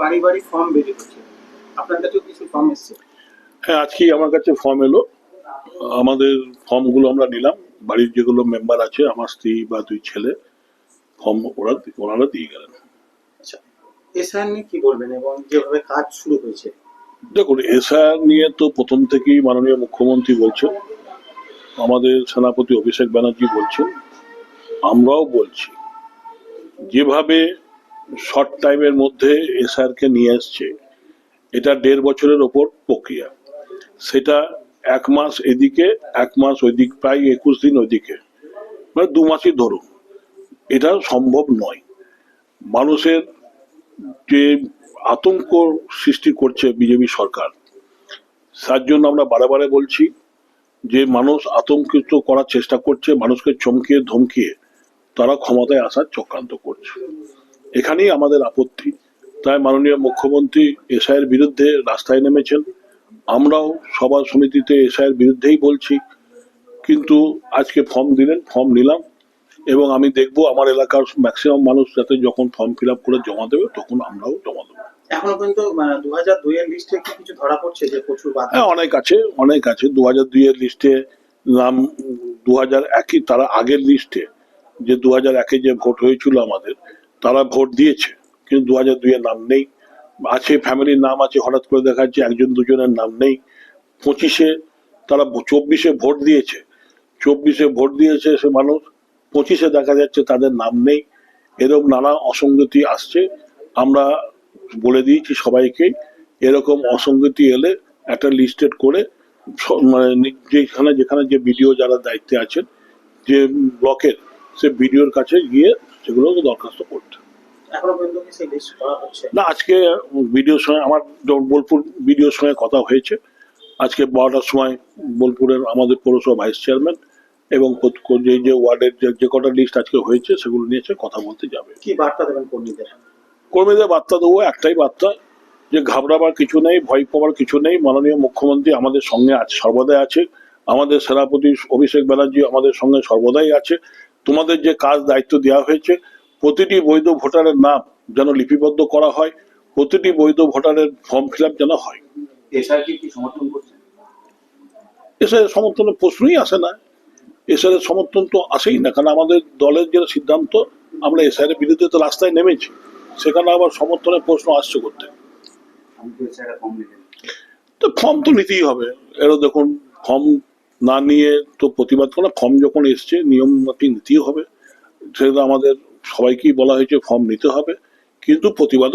বাড়ি ফর্ম বেরিয়ে করছে আপনার কাছেও কিছু ফর্ম এসছে? হ্যাঁ আজকেই আমার কাছে ফর্ম এলো। আমাদের ফর্মগুলো আমরা নিলাম। বাড়ির যেগুলো মেম্বার আছে আমার স্ত্রী বা দুই ছেলে ফর্ম ওরা ওনারা দিয়ে গেলেন। আচ্ছা এসআর নিয়ে কি বলবেন এবং যেভাবে কাজ শুরু হয়েছে? দেখুন এসআর নিয়ে তো প্রথম থেকেই মাননীয় মুখ্যমন্ত্রী বলছেন আমাদের সেনাপতি অভিষেক ব্যানার্জি বলছেন আমরাও বলছি যেভাবে শর্ট টাইমের মধ্যে এসআর কে নিয়ে এসছে এটা দেড় বছরের ওপর প্রক্রিয়া। সেটা এক মাস এদিকে, এক মাস ওইদিক, প্রায় একুশ দিন ওইদিকে। মানে দু মাসই ধরুন। এটা সম্ভব নয়। মানুষের যে আতঙ্ক সৃষ্টি করছে বিজেপি সরকার, তার জন্য আমরা বারে বলছি যে মানুষ আতঙ্কিত করার চেষ্টা করছে, মানুষকে চমকিয়ে ধমকিয়ে তারা ক্ষমতায় আসার চক্রান্ত করছে। এখানেই আমাদের আপত্তি। তাই মাননীয় মুখ্যমন্ত্রী এসআইয়ের বিরুদ্ধে রাস্তায় নেমেছেন। আমরাও সভা সমিতিতে এসআইয়ের বিরুদ্ধেই বলছি। কিন্তু আজকে ফর্ম দিলেন ফর্ম নিলাম এবং আমি দেখব আমার এলাকার ম্যাক্সিমাম মানুষ যাতে যখন ফর্ম ফিল করে জমা দেবে তখন আমরাও জমা দেবো। এখনও দু হাজার দুই এর লিস্টে কিছু ধরা পড়ছে যে প্রচুর হ্যাঁ অনেক আছে অনেক আছে। দু হাজার দুই এর লিস্টে নাম দু হাজার একই তারা আগের লিস্টে যে দু হাজার একে যে ভোট হয়েছিল আমাদের তারা ভোট দিয়েছে, কিন্তু দু হাজার দুইয়ের নাম নেই। আছে ফ্যামিলির নাম আছে, হঠাৎ করে দেখা যাচ্ছে একজন দুজনের নাম নেই। পঁচিশে তারা চব্বিশে ভোট দিয়েছে। চব্বিশে ভোট দিয়েছে সে মানুষ, পঁচিশে দেখা যাচ্ছে তাদের নাম নেই। এরকম নানা অসঙ্গতি আসছে। আমরা বলে দিয়েছি সবাইকে, এরকম অসঙ্গতি এলে একটা লিস্টেড করে মানে যেখানে যেখানে যে বিডিও যারা দায়িত্বে আছেন, যে ব্লকের সে বিডিওর কাছে গিয়ে সেগুলো দরখাস্ত করতে। না আজকে বিডিওর সঙ্গে আমার বোলপুর বিডিওর সঙ্গে কথা হয়েছে আজকে বারোটার সময় বোলপুরের আমাদের পৌরসভা ভাইস চেয়ারম্যান এবং যে যে ওয়ার্ডের যে কটা লিস্ট আজকে হয়েছে সেগুলো নিয়ে সে কথা বলতে যাবে। কি বার্তা দেবেন কর্মীদের? কর্মীদের বার্তা দেবো একটাই বার্তা যে ঘাবড়াবার কিছু নেই ভয় পাওয়ার কিছু নেই। মাননীয় মুখ্যমন্ত্রী আমাদের সঙ্গে আছে সর্বদাই আছে। আমাদের সেনাপতি অভিষেক ব্যানার্জি আমাদের সঙ্গে সর্বদাই আছে। তোমাদের যে কাজ দায়িত্ব দেওয়া হয়েছে প্রতিটি বৈধ ভোটারের নাম যেন লিপিবদ্ধ করা হয় প্রতিটি বৈধ ভোটারের ফর্ম ফিল আপ যেন হয়। এসআর সমর্থনের প্রশ্নই আসে না। এসআর এর সমর্থন তো আসেই না কারণ আমাদের দলের যে সিদ্ধান্ত আমরা এসআর এর বিরুদ্ধে তো রাস্তায় নেমেছি। সেখানে আবার সমর্থনের প্রশ্ন আসছে করতে। তো ফর্ম তো নিতেই হবে। এরও দেখুন ফর্ম না নিয়ে তো প্রতিবাদ করা ফর্ম যখন এসছে, নিয়ম নীতি হবে। সেটা আমাদের সবাইকেই বলা হয়েছে ফর্ম নিতে হবে। কিন্তু প্রতিবাদও